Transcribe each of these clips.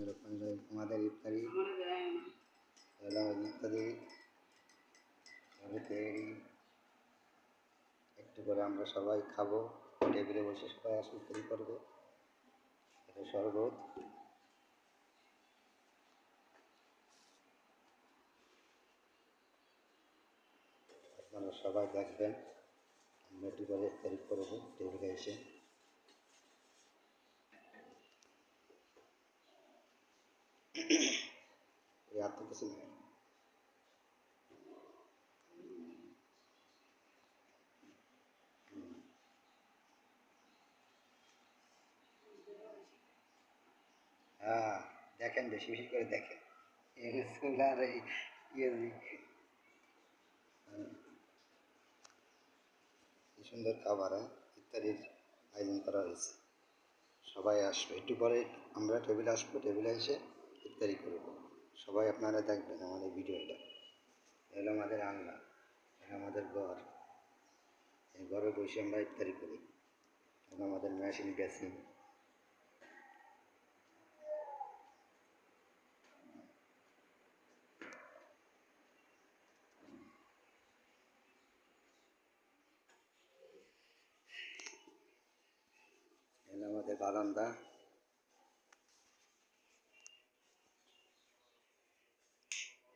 আমাদের ইফতারি ইত্যাদি একটু করে আমরা সবাই খাব, টেবিলে বসে সবাই আসলে তৈরি করবে। এটা শরবত। আপনারা সবাই দেখবেন, আমরা একটু করে ইফতারি করব, টেবিলে এসে। হ্যাঁ দেখেন বেশি বেশি করে দেখেন। আর এই ইয়ে কি সুন্দর খাবার ইত্যাদির আয়োজন করা হয়েছে। সবাই আসবে। একটু পরে আমরা টেবিলে আসব। টেবিলে এসে ইত্যাদি করব। সবাই আপনারা দেখবেন আমাদের ভিডিওটা। এগুলো আমাদের আংলা এটা আমাদের ঘর। এই ঘরে বসে আমরা ইত্যাদি করি। আমাদের মেশিন এটা আমাদের বারান্দা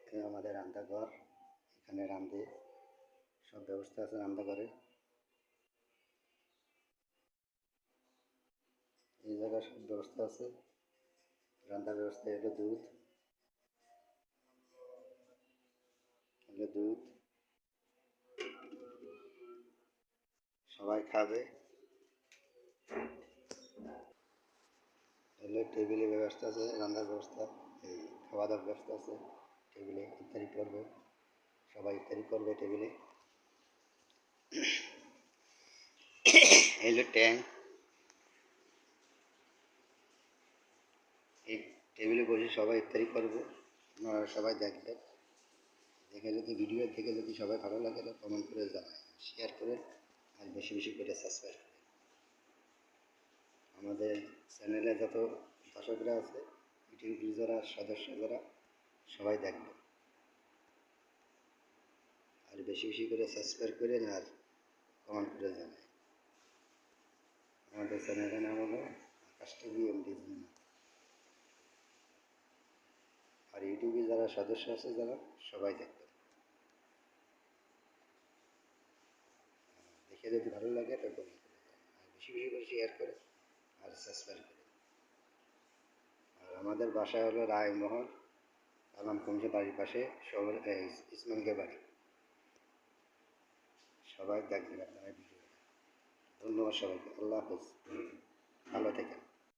এটা আমাদের রান্নাঘর এখানে রান্ধে সব ব্যবস্থা আছে রান্নাঘরে এই জায়গায় সব ব্যবস্থা আছে রান্নার ব্যবস্থা হলো দুধ। হলো দুধ। সবাই খাবে। হলো টেবিলের ব্যবস্থা আছে রান্নার ব্যবস্থা, এই খাওয়া দাওয়ার ব্যবস্থা আছে। টেবিলে ইত্যাদি করবে সবাই ইত্যাদি করবে টেবিলে। হলো ট্যাঙ্ক এই টেবিলে বসে সবাই ইত্যাদি করবে। আপনারা সবাই দেখবেন দেখে যদি ভিডিও দেখে যদি সবাই ভালো লাগে তাহলে কমেন্ট করে জানায়। শেয়ার করে আর বেশি বেশি করে সাবস্ক্রাইব করে। আমাদের চ্যানেলে যত দর্শকরা আছে ইউটিউব যারা সদস্য যারা সবাই দেখবে। আর বেশি বেশি করে সাবস্ক্রাইব করেন আর কমেন্ট করে জানায়। আমাদের চ্যানেলের নাম হলো আকাশ টিভি এমডি আর ইউটিউবে যারা সদস্য আছে, যারা সবাই দেখবে। দেখে যদি ভালো লাগে, তো কমেন্ট করে বেশি বেশি করে শেয়ার করে আর সাবস্ক্রাইব করে আর আমাদের বাসা হলো রায়মহল। আলাম কুমসে বাড়ির পাশে শহর ইসমানকে বাড়ি। সবাই দেখবেন আপনারা ধন্যবাদ সবাইকে। আল্লাহ হাফেজ। ভালো থেকেন।